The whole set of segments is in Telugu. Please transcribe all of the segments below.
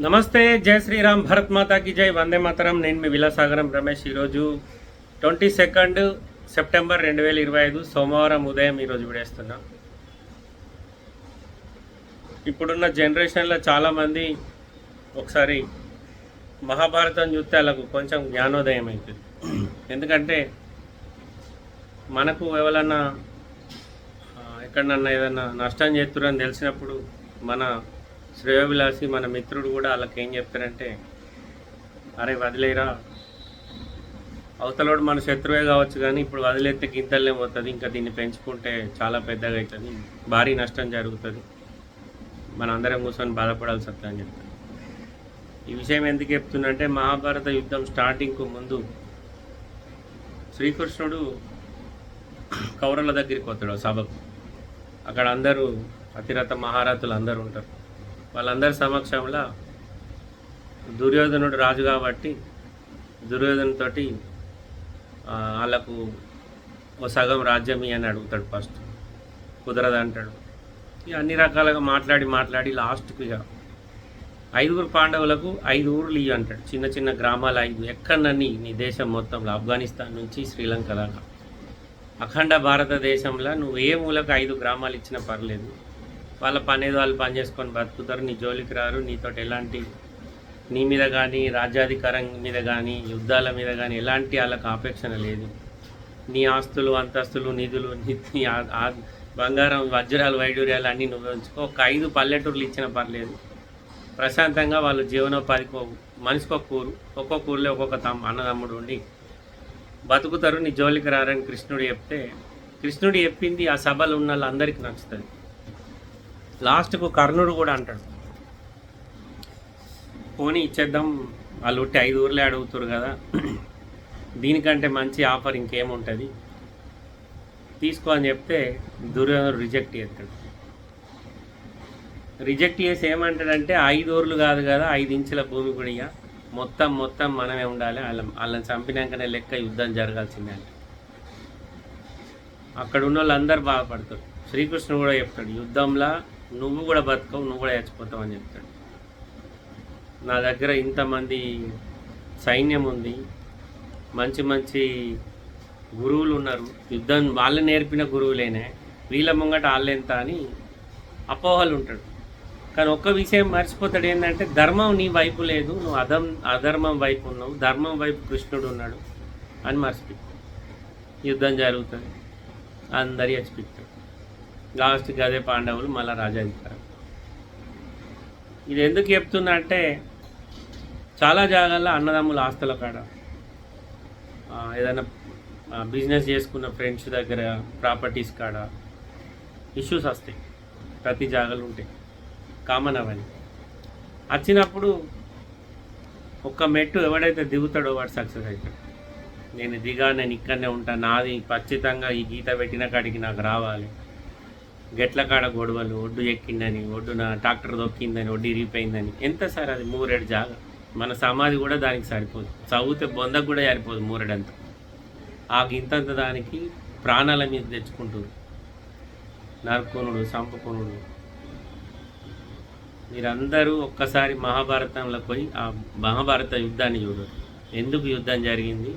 నమస్తే జై శ్రీరామ్ భరత్ మాతాకి జై వందే మాతరం. నేను మీ విలాసాగరం రమేష్ ఈరోజు ట్వంటీ సెకండ్ సెప్టెంబర్ రెండు వేల ఇరవై ఐదు సోమవారం ఉదయం ఈరోజు విడేస్తున్నాం. ఇప్పుడున్న జనరేషన్లో చాలామంది ఒకసారి మహాభారతం చూస్తే వాళ్ళకు కొంచెం జ్ఞానోదయం అవుతుంది. ఎందుకంటే మనకు ఎవరన్నా ఎక్కడన్నా ఏదన్నా నష్టం చేస్తురని తెలిసినప్పుడు మన శ్రేయోభిలాషి మన మిత్రుడు కూడా వాళ్ళకి ఏం చెప్తారంటే అరే వదిలేరా. అవతలోడు మన శత్రువే కావచ్చు కానీ ఇప్పుడు వదిలేస్తే గింతలే పోతుంది. ఇంకా దీన్ని పెంచుకుంటే చాలా పెద్దగా అవుతుంది భారీ నష్టం జరుగుతుంది. మన అందరం కూర్చొని బాధపడాల్సి వస్తుంది అని చెప్తారు. ఈ విషయం ఎందుకు చెప్తున్నంటే మహాభారత యుద్ధం స్టార్టింగ్కు ముందు శ్రీకృష్ణుడు కౌరవుల దగ్గరికి వస్తాడు సభకు. అక్కడ అందరూ అతిరథ మహారథులు అందరూ ఉంటారు. వాళ్ళందరి సమక్షంలో దుర్యోధనుడు రాజు కాబట్టి దుర్యోధనతో వాళ్ళకు ఓ సగం రాజ్యం అని అడుగుతాడు ఫస్ట్. కుదరదు అంటాడు. ఇక అన్ని రకాలుగా మాట్లాడి మాట్లాడి లాస్ట్కి ఇక ఐదుగురు పాండవులకు ఐదు ఊర్లు ఇవి అంటాడు. చిన్న చిన్న గ్రామాలు ఐదు. ఎక్కడన్నీ నీ దేశం మొత్తంలో ఆఫ్ఘనిస్తాన్ నుంచి శ్రీలంక దాకా. అఖండ భారతదేశంలో నువ్వు ఏ మూలకు ఐదు గ్రామాలు ఇచ్చినా పర్లేదు. వాళ్ళ పని ఏదో వాళ్ళు పని చేసుకొని బతుకుతారు. నీ జోలికి రారు. నీతో ఎలాంటి నీ మీద కానీ రాజ్యాధికారం మీద కానీ యుద్ధాల మీద కానీ ఎలాంటి వాళ్ళకు ఆపేక్షణ లేదు. నీ ఆస్తులు అంతస్తులు నిధులు నీ బంగారం వజ్రాలు వైడూర్యాలు అన్నీ నువ్వు ఉంచుకో. ఒక ఐదు పల్లెటూర్లు ఇచ్చిన పర్లేదు. ప్రశాంతంగా వాళ్ళు జీవనోపాధికి మనిషికి ఒక కూరు. ఒక్కొక్క ఊరిలో ఒక్కొక్క తమ్ అన్నదమ్ముడు ఉండి బతుకుతారు. నీ జోలికి రారని కృష్ణుడు చెప్తే కృష్ణుడు చెప్పింది ఆ సభలో ఉన్న వాళ్ళందరికీ నచ్చుతుంది. లాస్ట్కు కర్ణుడు కూడా అంటాడు. పోనీ ఇచ్చేద్దాం వాళ్ళు ఉట్టి ఐదు ఊర్లే అడుగుతారు కదా. దీనికంటే మంచి ఆఫర్ ఇంకేముంటుంది? తీసుకో అని చెప్తే దుర్యోధనుడు రిజెక్ట్ చేస్తాడు. రిజెక్ట్ చేసి ఏమంటాడంటే ఐదు ఊర్లు కాదు కదా ఐదు ఇంచుల భూమి కూడా మొత్తం మొత్తం మనమే ఉండాలి. వాళ్ళ వాళ్ళని చంపినాకనే లెక్క యుద్ధం జరగాల్సిందే అంటే. అక్కడ ఉన్న వాళ్ళందరూ బాధపడతారు. శ్రీకృష్ణుడు కూడా చెప్తాడు యుద్ధంలో నువ్వు కూడా బతకవు నువ్వు కూడా చచ్చిపోతావు అని చెప్తాడు. నా దగ్గర ఇంతమంది సైన్యం ఉంది. మంచి మంచి గురువులు ఉన్నారు. యుద్ధం వాళ్ళు నేర్పిన గురువులేనే. వీళ్ళ ముంగట వాళ్ళెంత అని అపోహలు ఉంటాడు. కానీ ఒక్క విషయం మర్చిపోతాడు ఏంటంటే ధర్మం నీ వైపు లేదు నువ్వు అధం అధర్మం వైపు ఉన్నావు. ధర్మం వైపు కృష్ణుడు ఉన్నాడు అని మర్చిపో యుద్ధం జరుగుతుంది. అందరి చచ్చిపోతాడు. లాస్ట్కి అదే పాండవులు మళ్ళీ రాజాధికారం ఇది ఎందుకు చెప్తున్నా అంటే చాలా జాగాల్లో అన్నదమ్ముల ఆస్తుల కాడ ఏదైనా బిజినెస్ చేసుకున్న ఫ్రెండ్స్ దగ్గర ప్రాపర్టీస్ కాడ ఇష్యూస్ వస్తాయి. ప్రతి జాగాలు ఉంటాయి కామన్ అవన్నీ. వచ్చినప్పుడు ఒక్క మెట్టు ఎవడైతే దిగుతాడో వాడు సక్సెస్ అవుతాడు. నేను దిగా నేను ఇక్కడనే ఉంటాను నాది ఖచ్చితంగా ఈ గీత పెట్టిన కాడికి నాకు రావాలి. గెట్ల కాడ గొడవలు ఒడ్డు ఎక్కిందని ఒడ్డున ట్రాక్టర్ దొక్కిందని ఒడ్డు ఇరిగిపోయిందని. ఎంత సార్ అది మూరేడు జాగా? మన సమాధి కూడా దానికి సరిపోదు. చదివితే బొందకు కూడా సరిపోదు మూరేడంత. ఆ గింతంత దానికి ప్రాణాల మీద తెచ్చుకుంటారు నరుకునుడు సంపుకునుడు. మీరందరూ ఒక్కసారి మహాభారతంలో పోయి ఆ మహాభారత యుద్ధాన్ని చూడరు. ఎందుకు యుద్ధం జరిగింది?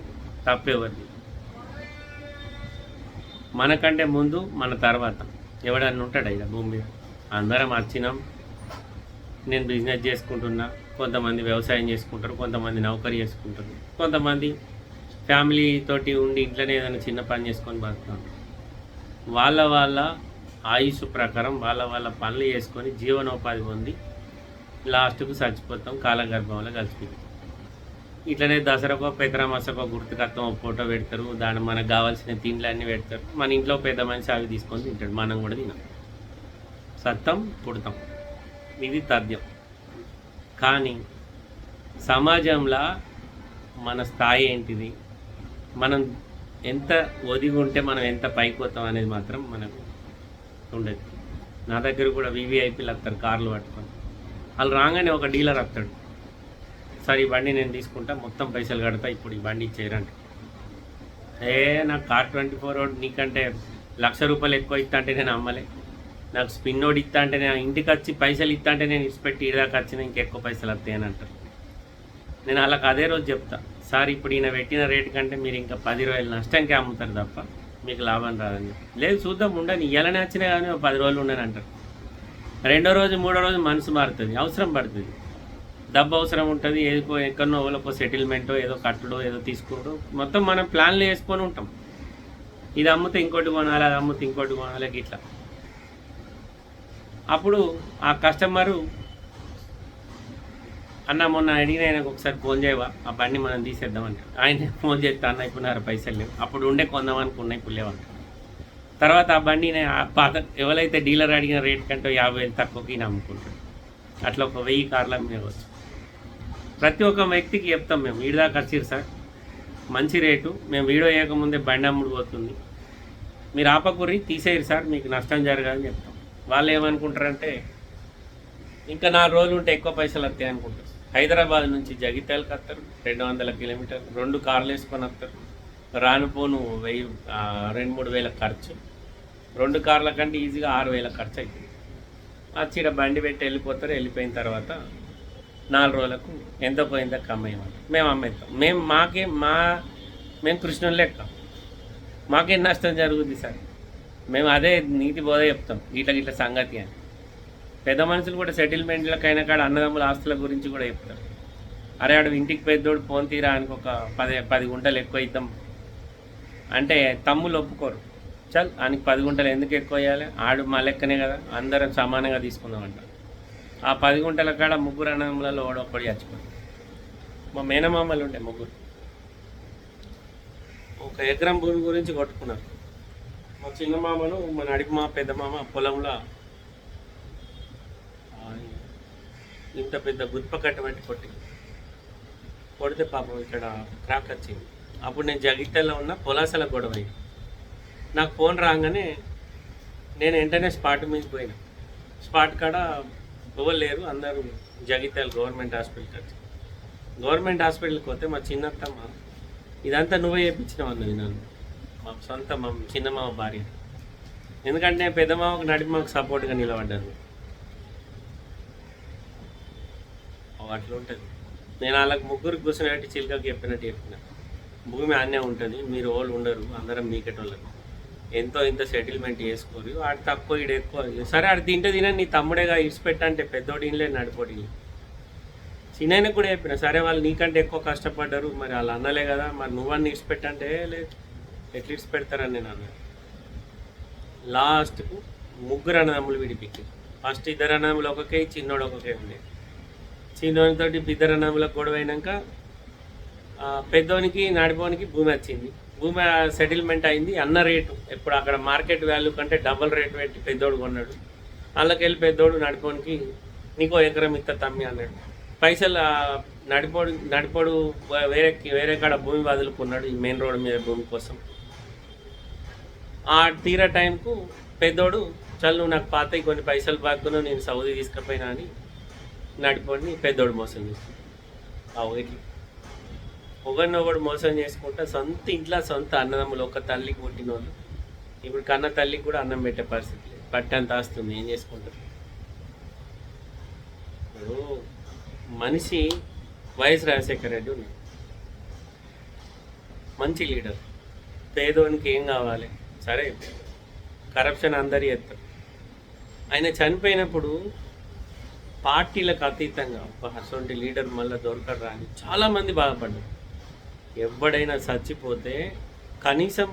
తప్పెవరిది? మనకంటే ముందు మన తర్వాత. ఎవడన్నా ఉంటాడు ఇలా భూమి మీద? అందరం వచ్చినాం నేను బిజినెస్ చేసుకుంటున్నా. కొంతమంది వ్యవసాయం చేసుకుంటారు కొంతమంది నౌకరీ చేసుకుంటారు. కొంతమంది ఫ్యామిలీ తోటి ఉండి ఇంట్లోనే ఏదైనా చిన్న పని చేసుకొని బతుకుతాం. వాళ్ళ వాళ్ళ ఆయుష్ ప్రకారం వాళ్ళ వాళ్ళ పనులు చేసుకొని జీవనోపాధి పొంది లాస్ట్కు చచ్చిపోతాం కాలగర్భంలో కలిసిపోతాం. ఇట్లనే దసరాకో పెదరామాసకో గుర్తుకత్వం ఒక ఫోటో పెడతారు. దాని మనకు కావాల్సిన తిండ్లు అన్నీ పెడతారు. మన ఇంట్లో పెద్ద మనిషి అవి తీసుకొని తింటాడు. మనం కూడా తినాం. సత్తం పుడతాం. ఇది తథ్యం. కానీ సమాజంలో మన స్థాయి ఏంటిది? మనం ఎంత ఒదిగి ఉంటే మనం ఎంత పైకి పోతాం అనేది మాత్రం మనకు ఉండదు. నా దగ్గర కూడా వివిఐపీలు వస్తారు కార్లు పట్టుకొని. వాళ్ళు రాగానే ఒక డీలర్ వస్తాడు సార్ ఈ బండి నేను తీసుకుంటా మొత్తం పైసలు కడతా ఇప్పుడు ఈ బండి ఇచ్చేయరంటే ఏ నాకు కార్ ట్వంటీ ఫోర్ నీకంటే లక్ష రూపాయలు ఎక్కువ ఇస్తా అంటే నేను అమ్మలే నాకు స్పిన్ నోట్ ఇస్తా అంటే నేను ఇంటికి వచ్చి పైసలు ఇస్తా అంటే నేను ఇచ్చిపెట్టి ఇదాకా వచ్చిన ఇంకెక్కువ పైసలు వస్తాయి అని అంటారు. నేను వాళ్ళకి అదే రోజు చెప్తా సార్ ఇప్పుడు ఈయన పెట్టిన రేటు కంటే మీరు ఇంకా పది రోజులు నష్టంకే అమ్ముతారు తప్ప మీకు లాభం రాదని. చెప్పి లేదు చూద్దాం ఉండని ఇవ్వాలని వచ్చినా కానీ ఒక పది రోజులు ఉండని అంటారు. రెండో రోజు మూడో రోజు మనసు మారుతుంది అవసరం పడుతుంది. డబ్బు అవసరం ఉంటుంది ఏదో ఎక్కడో ఎవరికో సెటిల్మెంటో ఏదో కట్టడో ఏదో తీసుకోడు మొత్తం మనం ప్లాన్లు వేసుకొని ఉంటాం. ఇది అమ్మితే ఇంకోటి కొనాలి అది అమ్మితే ఇంకోటి కొనాలి ఇట్లా అప్పుడు ఆ కస్టమరు అన్న మొన్న అడిగిన ఆయనకు ఒకసారి ఫోన్ చేయవా? ఆ బండి మనం తీసేద్దామని ఆయన ఫోన్ చేస్తే అన్న ఇప్పుడు పైసలు లేవు. అప్పుడు ఉండే కొందాం అనుకున్నాయి ఇప్పుడు తర్వాత ఆ బండిని ఆ పాత ఎవరైతే డీలర్ అడిగిన రేట్ కంటే యాభై వేలు తక్కువకి నేను అమ్ముకుంటాడు. అట్లా ఒక వెయ్యి కార్ల మీద వచ్చు ప్రతి ఒక్క వ్యక్తికి చెప్తాం మేము ఈడదాకా వచ్చిరు సార్. మంచి రేటు. మేము వీడియో వేయకముందే బండి అమ్ముడు పోతుంది. మీరు ఆపకూరి తీసేయరు సార్. మీకు నష్టం జరగాలని చెప్తాం. వాళ్ళు ఏమనుకుంటారంటే ఇంకా నాలుగు రోజులు ఉంటే ఎక్కువ పైసలు వస్తాయి అనుకుంటారు. హైదరాబాద్ నుంచి జగిత్యాలకు వస్తారు. రెండు వందల కిలోమీటర్లు. రెండు కార్లు వేసుకొని వస్తారు. రానుపోను వెయ్యి రెండు మూడు వేల ఖర్చు. రెండు కార్ల కంటే ఈజీగా ఆరు వేల ఖర్చు అవుతుంది వచ్చి ఈడ బండి పెట్టి వెళ్ళిపోతారు. వెళ్ళిపోయిన తర్వాత నాలుగు రోజులకు ఎంత పోయిందో కమ్మేయమని మేము అమ్మేస్తాం. మేము మాకే మా మేము కృష్ణుని లెక్క మాకేం నష్టం జరుగుద్ది సార్? మేము అదే నీతి బోధ చెప్తాం. ఇట్లా ఇట్లా సంగతి అని. పెద్ద మనుషులు కూడా సెటిల్మెంట్లకైనా కాడ అన్నదమ్ముల ఆస్తుల గురించి కూడా చెప్తారు. అరే ఆడు ఇంటికి పెద్దోడు ఫోన్ తీరా అని ఒక పది పది గుంటలు ఎక్కువ ఇద్దాం. అంటే తమ్ముళ్ళు ఒప్పుకోరు. చల్ ఆయనకి పది గుంటలు ఎందుకు ఎక్కువ వేయాలి ఆడు మా లెక్కనే కదా. అందరం సమానంగా తీసుకుందాం అంటారు ఆ పది గుంటల కాడ ముగ్గురు అన్నదమ్ములలో ఓడొక్కడు చచ్చిపోయింది మా మేనమామలు ఉండే ముగ్గురు. ఒక ఎకరం భూమి గురించి కొట్టుకున్నారు. మా చిన్న మామను మా నడిపి మా పెద్ద మామ పొలంలో ఇంత పెద్ద గుత్ప కట్ట పెట్టి కొట్టి కొడితే పాపం ఇక్కడ క్రాక్ వచ్చింది. అప్పుడు నేను జగిత్యాలలో ఉన్న పొలాసల గొడవ నాకు ఫోన్ రాగానే నేను వెంటనే స్పాట్ మీద పోయినా. స్పాట్ కాడ ఎవరు లేరు అందరూ జగిత్యాల గవర్నమెంట్ హాస్పిటల్కి వచ్చి గవర్నమెంట్ హాస్పిటల్కి పోతే మా చిన్నత్తమ్మ ఇదంతా నువ్వే చేయించినావు అన్నది నన్ను. మా సొంత మా చిన్న మామ భార్య. ఎందుకంటే పెద్దమామకు పెద్ద నడిపి మాకు సపోర్ట్గా నిలబడ్డాను. అట్లా ఉంటుంది. నేను వాళ్ళకి ముగ్గురు కూర్చున్నట్టు చిలుకకి చెప్పినట్టు చెప్పిన. భూమి ఆన్నే ఉంటుంది మీరు వాళ్ళు ఉండరు అందరం మీకెటోళ్ళకు ఎంతో ఇంత సెటిల్మెంట్ చేసుకోరు వాడు తక్కువ ఈడు ఎక్కువ సరే ఆడు తింటే తినని నీ తమ్ముడేగా ఇడిచిపెట్టంటే పెద్దోడి ఇన్లే నడిపోడి చిన్న కూడా చెప్పిన సరే వాళ్ళు నీకంటే ఎక్కువ కష్టపడ్డారు మరి వాళ్ళు అన్నలే కదా మరి నువ్వన్నీ ఇడిచిపెట్టంటే లేదు ఎట్లా ఇడిచిపెడతారని నేను అన్నాను లాస్ట్కు ముగ్గురు అన్నదమ్ములు విడిపించి ఫస్ట్ ఇద్దరు అన్నదమ్ములు ఒకకే చిన్నోడు ఒకకే ఉండే. చిన్నోనితోటి ఇద్దరు అన్నదమ్ములకు గొడవ అయినాక పెద్దోనికి నడిపోనికి భూమి వచ్చింది. భూమి సెటిల్మెంట్ అయింది. అన్న రేటు ఇప్పుడు అక్కడ మార్కెట్ వాల్యూ కంటే డబల్ రేట్ పెట్టి పెద్దోడు కొన్నాడు. అందులోకెళ్ళి పెద్దోడు నడిపోనికి నీకో ఎకరం ఇత్త తమ్మి అన్నాడు. పైసలు నడిపోడు నడిపోడు వేరే వేరే కాడ భూమి వదులుకున్నాడు ఈ మెయిన్ రోడ్ మీద భూమి కోసం. ఆ తీరా టైంకు పెద్దోడు చల్ నువ్వు నాకు పాత కొన్ని పైసలు పాకున్నావు నేను సౌదీ తీసుకుపోయినా అని నడిపోని పెద్దోడు మోసం చేస్తాడు ఆ ఇట్లా ఒకరిని మోసం చేసుకుంటా సొంత ఇంట్లో సొంత అన్నదమ్ములు ఒక తల్లికి పుట్టిన వాళ్ళు ఇప్పుడు కన్న తల్లికి కూడా అన్నం పెట్టే పరిస్థితి లేదు. పట్టంత ఆస్తుంది ఏం చేసుకుంటారు? ఇప్పుడు మనిషి వైఎస్ రాజశేఖర రెడ్డి ఉన్నాడు. మంచి లీడర్. పేదోనికి ఏం కావాలి? సరే కరప్షన్ అందరి ఎత్తారు ఆయన చనిపోయినప్పుడు పార్టీలకు అతీతంగా ఒక అటువంటి లీడర్ మళ్ళీ దొరకరా అని చాలామంది బాధపడ్డారు. ఎవడైనా చచ్చిపోతే కనీసం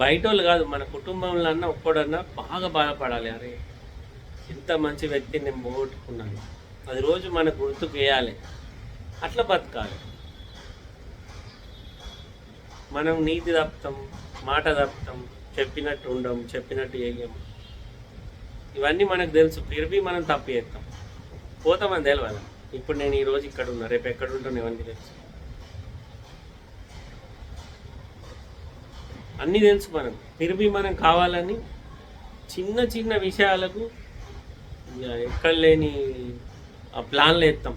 బయట వాళ్ళు కాదు మన కుటుంబంలో అన్న ఒక్కడన్నా బాగా బాధపడాలి. అరే ఇంత మంచి వ్యక్తిని నేను పోగొట్టుకున్నాను. అది రోజు మన గుర్తుకు వేయాలి. అట్లా బతకాలి. మనం నీతి తప్పుతాం మాట తప్పుతాం చెప్పినట్టు ఉండం చెప్పినట్టు వేయం ఇవన్నీ మనకు తెలుసు. తిరిగి మనం తప్పు చేస్తాం. పోతామని తెలియదు ఇప్పుడు నేను ఈ రోజు ఇక్కడ ఉన్నా రేపు ఎక్కడ ఉంటాను ఇవన్నీ తెలుసు? అన్నీ తెలుసు మనం తిరిగి మనం కావాలని చిన్న చిన్న విషయాలకు ఇక ఎక్కడ లేని ఆ ప్లాన్లు వేస్తాం.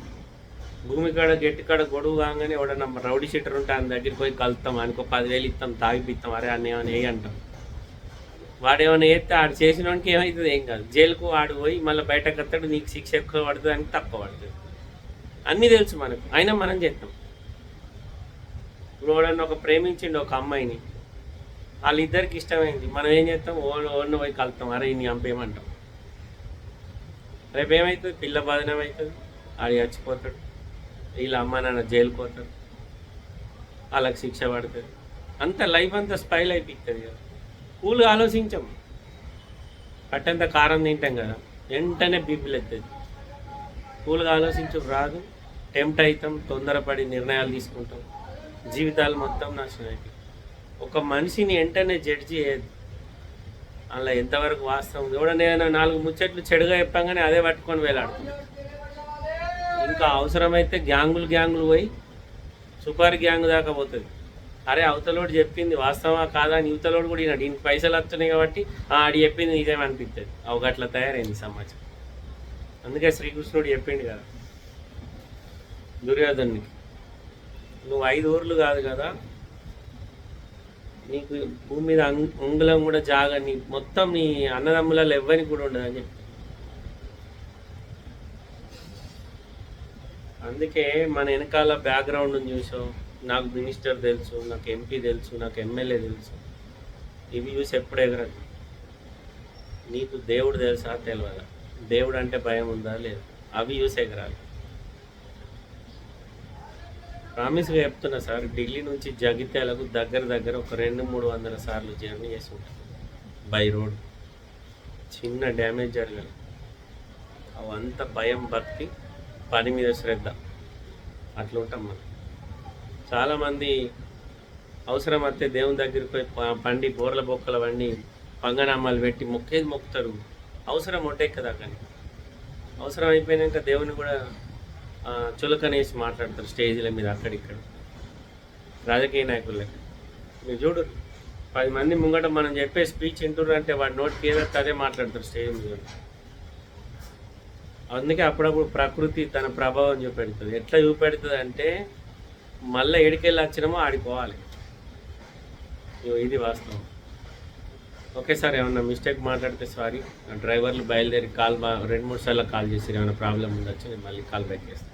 భూమి కాడ గట్టి కాడ గొడవ కాగానే ఎవడన్నా రౌడీ షీటర్ ఉంటే ఆయన దగ్గరికి పోయి కలుస్తాం ఆయనకు పదివేలు ఇస్తాం తాగిపిస్తాం అరే అన్న ఏమైనా వేయి అంటాం. వాడు ఏమైనా వేస్తే ఆడు చేసిన వాడికి ఏమవుతుంది ఏం కాదు. జైలుకు ఆడు పోయి మళ్ళీ బయటకు వస్తాడు. నీకు శిక్ష ఎక్కువ పడుతుంది అని తక్కువ పడుతుంది. అన్నీ తెలుసు మనకు. అయినా మనం చేస్తాం. ఇప్పుడు ఒక ప్రేమించిండు ఒక అమ్మాయిని వాళ్ళిద్దరికి ఇష్టమైంది. మనం ఏం చేస్తాం? ఓన్ ఓన్ పోయి కలుతాం. అరే నీ అంపేమంటాం రేపు ఏమవుతుంది పిల్ల బాధనం అవుతుంది ఆడు చచ్చిపోతాడు. వీళ్ళ అమ్మ నాన్న జైలుకి పోతాడు వాళ్ళకి శిక్ష పడుతుంది. అంత లైఫ్ అంతా స్పైల్ అయిపోతుంది కదా. కూల్గా ఆలోచించాం. కట్టంత కారం తింటాం కదా. వెంటనే బీపీలు ఎత్తుంది. కూల్గా ఆలోచించడం రాదు. టెంప్ట్ అవుతాం. తొందరపడి నిర్ణయాలు తీసుకుంటాం. జీవితాలు మొత్తం నాశనం అయిపోయి ఒక మనిషిని వెంటనే జడ్జి చేయదు అలా ఎంతవరకు వాస్తవం? ఎవడన్నా నాలుగు ముచ్చట్లు చెడుగా చెప్పంగానే అదే పట్టుకొని వేలాడుతుంది. ఇంకా అవసరమైతే గ్యాంగులు గ్యాంగులు పోయి సూపర్ గ్యాంగ్ దాకా పోతుంది. అరే అవతలోడు చెప్పింది వాస్తవా కాదా అని యువతలోడు కూడా ఈయన దీనికి పైసలు వస్తున్నాయి కాబట్టి ఆడి చెప్పింది నిజమనిపిస్తుంది అవి తయారైంది సమాజం. అందుకే శ్రీకృష్ణుడు చెప్పిండు కదా దుర్యోధనునికి నువ్వు ఐదు ఊర్లు కాదు కదా నీకు భూమి మీద అంగ్- అంగుళం కూడా జాగ నీ మొత్తం నీ అన్నదమ్ములలో ఎవ్వరికి కూడా ఉండదు అని చెప్పి. అందుకే మన వెనకాల బ్యాక్గ్రౌండ్ చూసాం నాకు మినిస్టర్ తెలుసు నాకు ఎంపీ తెలుసు నాకు ఎమ్మెల్యే తెలుసు. ఇవి చూసి ఎప్పుడు ఎగరదు. నీకు దేవుడు తెలుసా? తెలియదా దేవుడు అంటే భయం ఉందా? లేదు. అవి చూసి ఎగరాలి. ప్రామిస్గా చెప్తున్నా సార్ ఢిల్లీ నుంచి జగిత్యాలకు దగ్గర దగ్గర ఒక రెండు మూడు వందల సార్లు జర్నీ చేసి ఉంటాం. By road. చిన్న డ్యామేజ్ జరగదు. అవంతా భయం భక్తి పని మీద శ్రద్ధ. అట్లా ఉంటాం మనం. చాలామంది అవసరం వస్తే దేవుని దగ్గరికి పోయి పండి బోర్ల బొక్కల వండి పంగనామాలు పెట్టి మొక్కేది మొక్కుతారు. అవసరం ఉంటాయి కదా కానీ. అవసరం అయిపోయినాక దేవుని కూడా చులకనేసి మాట్లాడతారు స్టేజీల మీద అక్కడిక్కడ. రాజకీయ నాయకులు మీరు చూడు పది మంది ముంగట మనం చెప్పే స్పీచ్ వింటున్నారు అంటే వాడి నోటికి ఏదైతే అదే మాట్లాడతారు స్టేజ్ మీద. అందుకే అప్పుడప్పుడు ప్రకృతి తన ప్రభావం చూపెడుతుంది. ఎట్లా చూపెడుతుంది అంటే మళ్ళీ ఎడికెళ్ళి వచ్చినామో ఆడిపోవాలి ఇగో ఇది వాస్తవం. ఓకే సార్ ఏమన్నా మిస్టేక్ మాట్లాడితే సారీ. డ్రైవర్లు బయలుదేరి కాల్ బా రెండు మూడు సార్లు కాల్ చేసి ఏమైనా ప్రాబ్లం ఉండొచ్చు నేను మళ్ళీ కాల్ బ్యాక్ చేస్తాను